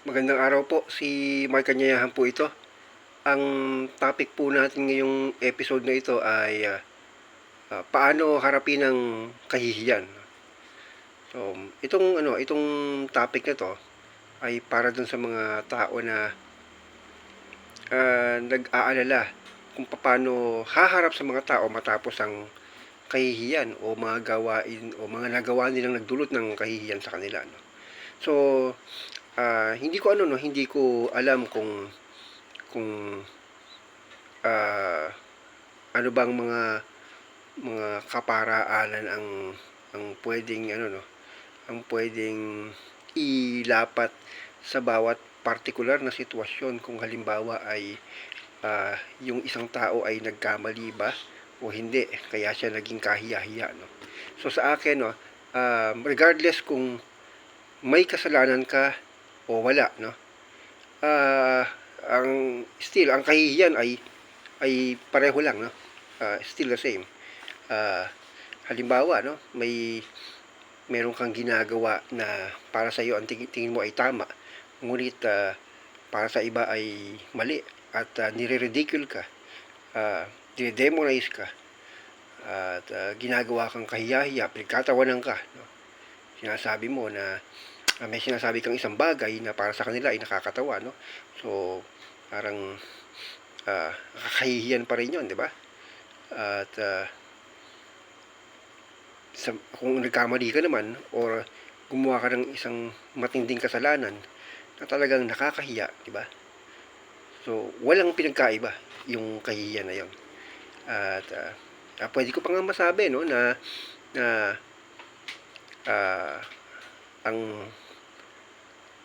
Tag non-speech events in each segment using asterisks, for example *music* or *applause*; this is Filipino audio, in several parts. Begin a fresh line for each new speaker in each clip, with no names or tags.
Magandang araw po, si Mark Kanyayahan po ito. Ang topic po natin ngayong episode na ito ay ah, ah, paano harapin ang kahihiyan. So, itong ano, itong topic na to ay para dun sa mga tao na ah, nag-aalala kung paano haharap sa mga tao matapos ang kahihiyan o mga gawain o mga nagawa nilang nagdulot ng kahihiyan sa kanila. No? So, ah, hindi ko ano no, hindi ko alam kung kung ah, ano bang mga mga kaparaanan ang ang pwedeng ano no, ang pwedeng ilapat sa bawat partikular na sitwasyon kung halimbawa ay ah, yung isang tao ay nagkamali ba o hindi kaya siya naging kahiya-hiya no. So sa akin no, ah, regardless kung may kasalanan ka o wala no. Ah, ang still ang kahihiyan ay ay pareho lang no. Ah, still the same. Ah, halimbawa no, may meron kang ginagawa na para sa iyo ang tingin, mo ay tama, ngunit ah, para sa iba ay mali at uh, nire-ridicule ka. Ah, dinedemonize ka. At ah, ginagawa kang kahiyahiya, pinagkatawanan ka. No? Sinasabi mo na ah, may sinasabi kang isang bagay na para sa kanila ay nakakatawa. No? So, parang ah, nakakahihiyan pa rin yun, di ba? At ah, sa, kung nagkamali ka naman or gumawa ka ng isang matinding kasalanan na talagang nakakahiya, di ba? So, walang pinagkaiba yung kahihiyan na yon. At ah, ah, pwede ko pa nga masabi no na na ah, ang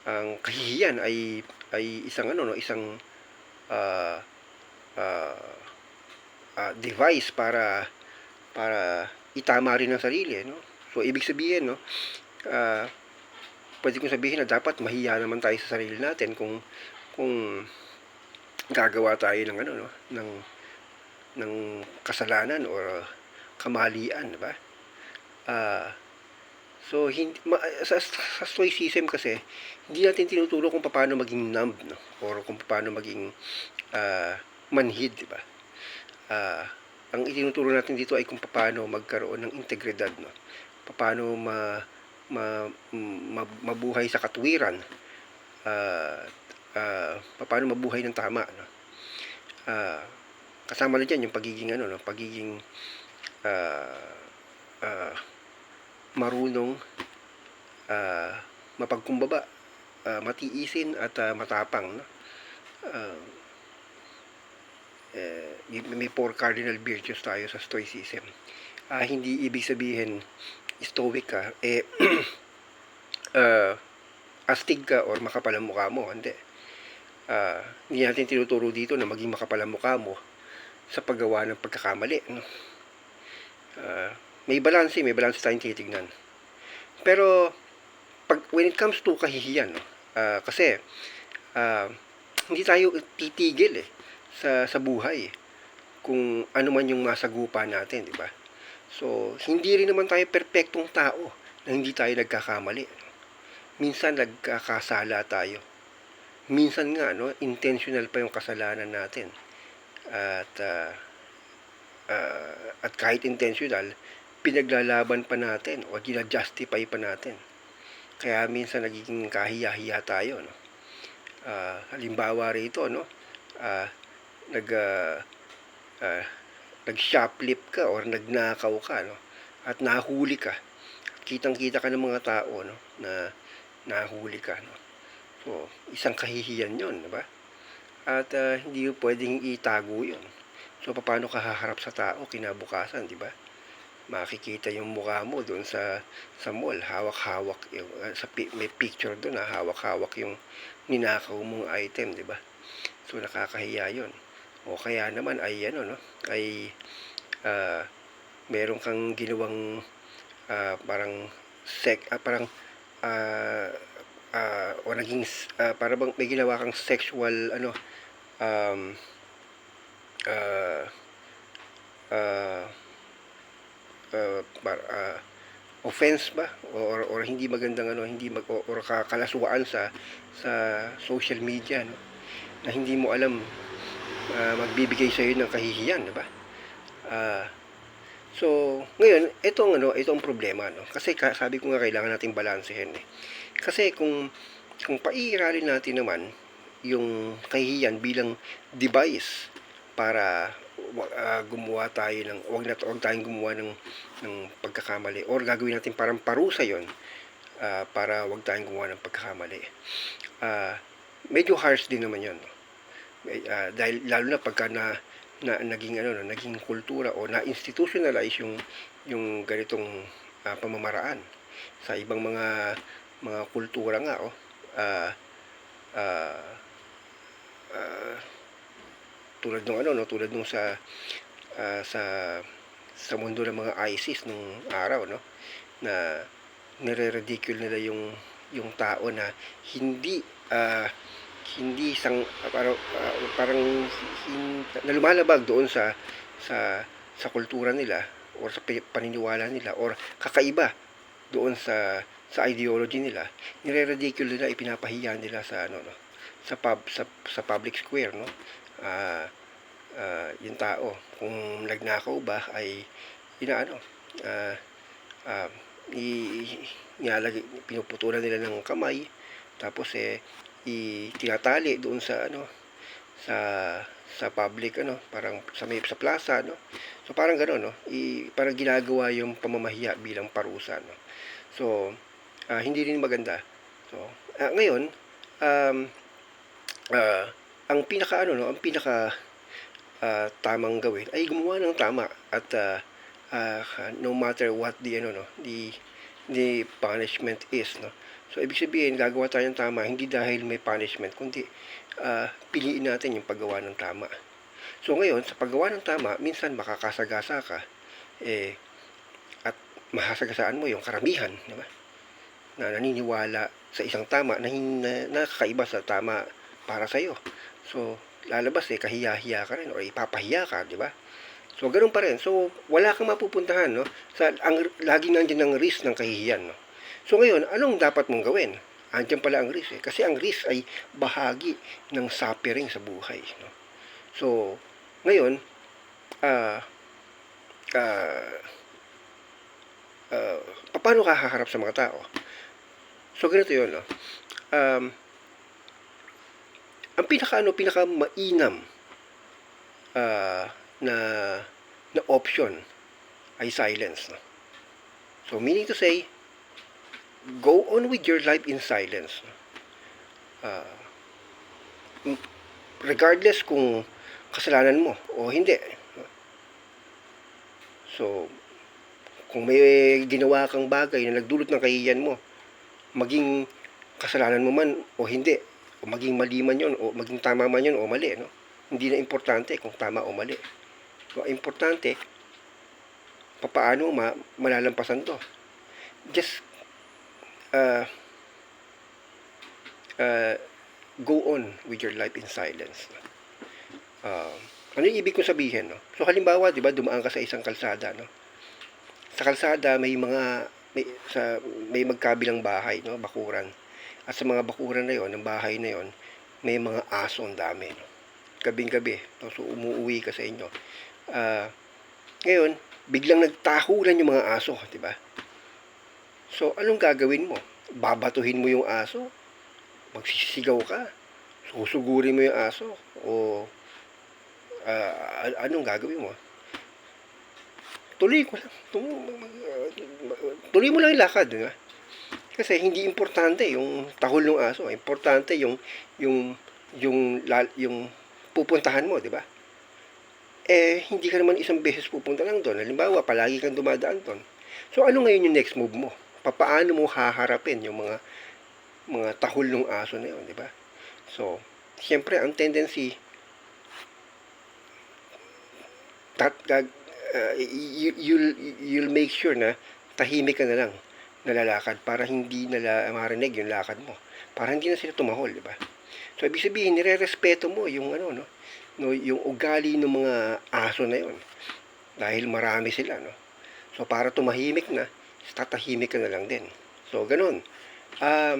ang kahihiyan ay ay isang ano no, isang ah, ah, ah, device para para itama rin ang sarili no. So ibig sabihin no, ah, pwede kong sabihin na dapat mahiya naman tayo sa sarili natin kung kung gagawa tayo ng ano no, ng ng kasalanan or kamalian, di ba? Ah, so hindi ma, sa, sa stoicism kasi hindi natin tinuturo kung paano maging numb no or kung paano maging ah, manhid, di ba? Ah, ang itinuturo natin dito ay kung paano magkaroon ng integridad, no. Paano ma, ma, ma mabuhay sa katuwiran. Ah, ah, paano mabuhay ng tama, no. Ah, kasama na diyan yung pagiging ano no, pagiging ah, ah, marunong ah, mapagkumbaba, ah, matiisin at ah, matapang, no. Ah, eh, may four cardinal virtues tayo sa stoicism. Ah, hindi ibig sabihin stoic ka, eh, *clears throat* ah, astig ka or makapal ang mukha mo. Hindi. Ah, hindi natin tinuturo dito na maging makapal ang mukha mo sa paggawa ng pagkakamali. No? Ah, may balanse, may balanse tayong titignan. Pero, pag, when it comes to kahihiyan, no? Ah, kasi, ah, hindi tayo titigil eh sa sa buhay kung ano man yung masagupa natin, di ba? So, hindi rin naman tayo perpektong tao na hindi tayo nagkakamali. Minsan nagkakasala tayo. Minsan nga, no, intentional pa yung kasalanan natin. At ah, ah, at kahit intentional, pinaglalaban pa natin o gina-justify pa natin. Kaya minsan nagiging kahiya-hiya tayo, no. Ah, halimbawa rito, no, ah, nag uh, uh, nag-shoplift ka or nagnakaw ka no? At nahuli ka. Kitang-kita ka ng mga tao no? Na nahuli ka no? So isang kahihiyan yon di ba? At uh, hindi pwedeng itago yon so paano ka haharap sa tao kinabukasan di ba makikita yung mukha mo doon sa sa mall. Hawak-hawak yung uh, sa may picture doon na hawak-hawak yung ninakaw mong item di ba? So nakakahiya yon o kaya naman ay ano no ay uh, meron kang ginawang uh, parang sec uh, parang uh, uh, o naging uh, para bang may ginawa kang sexual ano um uh, uh, uh, par, uh, offense ba? Or or hindi magandang ano hindi mag or, or ka- kalaswaan sa sa social media no? Na hindi mo alam ah, magbibigay sa iyo ng kahihiyan di ba? Ah, so ngayon itong ano itong problema no? Kasi ka- sabi ko nga kailangan nating balansehin eh. Kasi kung kung paiiralin natin naman yung kahihiyan bilang device para uh, gumawa tayo ng wag na wag tayong gumawa ng ng pagkakamali or gagawin natin parang parusa yon ah, para wag tayong gumawa ng pagkakamali. Ah, medyo harsh din naman 'yon. May- ah, dahil lalo na pagka na, na naging ano no, naging kultura o na institutionalize yung yung ganitong ah, pamamaraan sa ibang mga mga kultura nga oh. Ah, ah, ah, tulad nung ano no tulad nung sa ah, sa sa mundo ng mga ISIS nung araw no na nire-ridicule nila yung yung tao na hindi ah, hindi sang parang ah, parang hin, na lumalabag doon sa sa sa kultura nila or sa paniniwala nila or kakaiba doon sa sa ideology nila. Nire-ridicule nila ipinapahiya nila sa ano no sa pub sa, sa public square no ah ah, yung tao. Kung nagnakaw ba ay inaano ah ah, i, nilalagay pinuputulan nila ng kamay. Tapos eh i tinatali doon sa ano sa sa public ano parang sa may sa plaza no so parang gano'n no? I parang ginagawa yung pamamahiya bilang parusa no? So ah, hindi rin maganda. So ah, ngayon um ah, ang pinaka ano no ang pinaka ah, tamang gawin ay gumawa ng tama at ah, ah, no matter what the ano no the the punishment is no. So ibig sabihin gagawa tayo ng tama hindi dahil may punishment kundi ah, piliin natin yung paggawa ng tama. So ngayon sa paggawa ng tama minsan makakasagasa ka eh at mahasagasaan mo yung karamihan di ba? Na naniniwala sa isang tama na, na nakakaiba sa tama para sa iyo so lalabas eh kahiya-hiya ka rin o ipapahiya ka di ba So, ganun pa rin. So, wala kang mapupuntahan, no? Sa, ang, lagi nandiyan ang risk ng kahihiyan, no? So, ngayon, anong dapat mong gawin? Andiyan pala ang risk, eh. Kasi ang risk ay bahagi ng suffering sa buhay, no? So, ngayon, ah, ah, ah, paano ka haharap sa mga tao? So, ganito yun, no? Um, ang pinaka, ano, pinaka mainam, ah, na na option ay silence. No? So, meaning to say, go on with your life in silence. M- regardless kung kasalanan mo o hindi. So, kung may ginawa kang bagay na nagdulot ng kahiyan mo, maging kasalanan mo man o hindi, o maging mali man yun, o maging tama man yun o mali, no? Hindi na importante kung tama o mali. Ang importante, papaano ma malalampasan to. Just uh, uh, go on with your life in silence. Uh, ano yung ibig kong sabihin? No? So, halimbawa, di ba, dumaan ka sa isang kalsada, no? Sa kalsada, may mga, may, sa, may magkabilang bahay, no? Bakuran. At sa mga bakuran na yon, ng bahay na yon, may mga aso ang dami, no? Gabing-gabi, no? so umuwi ka sa inyo. Ah, ngayon, biglang nagtahulan yung mga aso, di ba? So, anong gagawin mo? Babatuhin mo yung aso? Magsisigaw ka? Susugurin mo yung aso? O ah, an- anong gagawin mo? Tuloy ko lang. Tum- tuloy mo lang yung lakad, di ba? Kasi hindi importante yung tahol ng aso, importante yung yung yung la- yung pupuntahan mo, di ba? eh, hindi ka naman isang beses pupunta lang doon. Halimbawa, palagi kang dumadaan doon. So, ano ngayon yung next move mo? Papaano mo haharapin yung mga mga tahol ng aso na yun, di ba? So, siyempre, ang tendency, that uh, you, you'll, you'll make sure na tahimik ka na lang nalalakad para hindi nila marinig yung lakad mo. Para hindi na sila tumahol, di ba? So, ibig sabihin, nire-respeto mo yung ano, no? no, yung ugali ng mga aso na yon dahil marami sila no so para tumahimik na tatahimik ka na lang din. So, ganun. Um,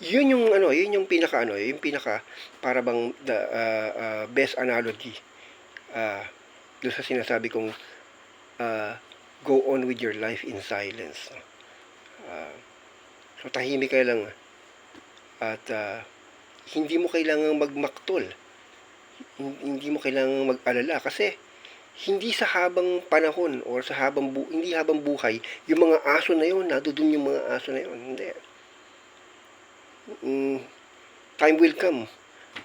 yun yung ano, yun yung pinaka ano, yung pinaka para bang the uh, uh, best analogy uh, doon sa sinasabi kong uh, go on with your life in silence. Uh, so tahimik ka lang at uh, hindi mo kailangang magmaktol. Hin- Hindi mo kailangang mag-alala kasi hindi sa habang panahon or sa habang bu- hindi habang buhay yung mga aso na yon nandoon yung mga aso na yon hindi. Mm, time will come.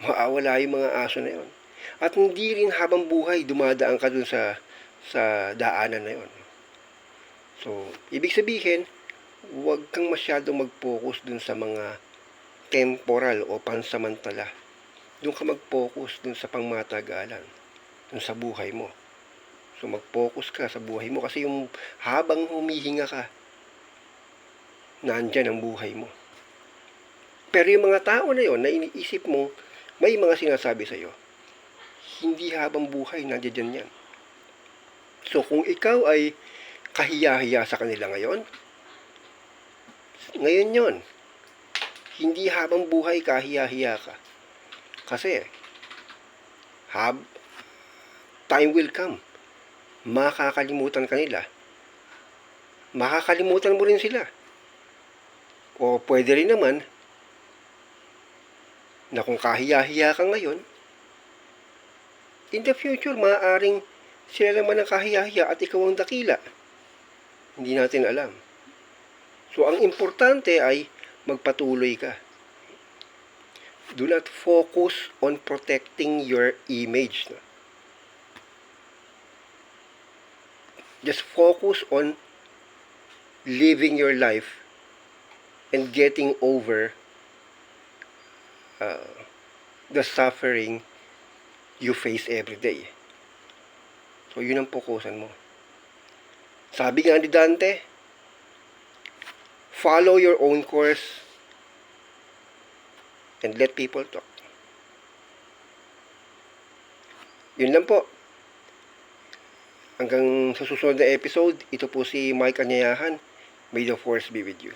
Maawala yung mga aso na yon at hindi rin habang buhay dumadaan ka dun sa sa daanan na yon so ibig sabihin huwag kang masyadong mag-focus dun sa mga temporal o pansamantala doon ka mag-focus dun sa pangmatagalan dun sa buhay mo So mag-focus ka sa buhay mo kasi yung habang humihinga ka, nandyan ang buhay mo. Pero yung mga tao na yon na iniisip mo, may mga sinasabi sa iyo. Hindi habang buhay, nandiyan yan. So kung ikaw ay kahiya-hiya sa kanila ngayon, ngayon yon. Hindi habang buhay kahiya-hiya ka. Kasi, hab, time will come makakalimutan ka nila. Makakalimutan mo rin sila. O pwede rin naman na kung kahiya-hiya ka ngayon, in the future, maaaring sila naman ang kahiya-hiya at ikaw ang dakila. Hindi natin alam. So, ang importante ay magpatuloy ka. Do not focus on protecting your image. Just focus on living your life and getting over uh, the suffering you face every day. So, yun ang fokusan mo. Sabi nga ni Dante, follow your own course and let people talk. Yun lang po. Hanggang sa susunod na episode, ito po si Mike Anyayahan. May the force be with you.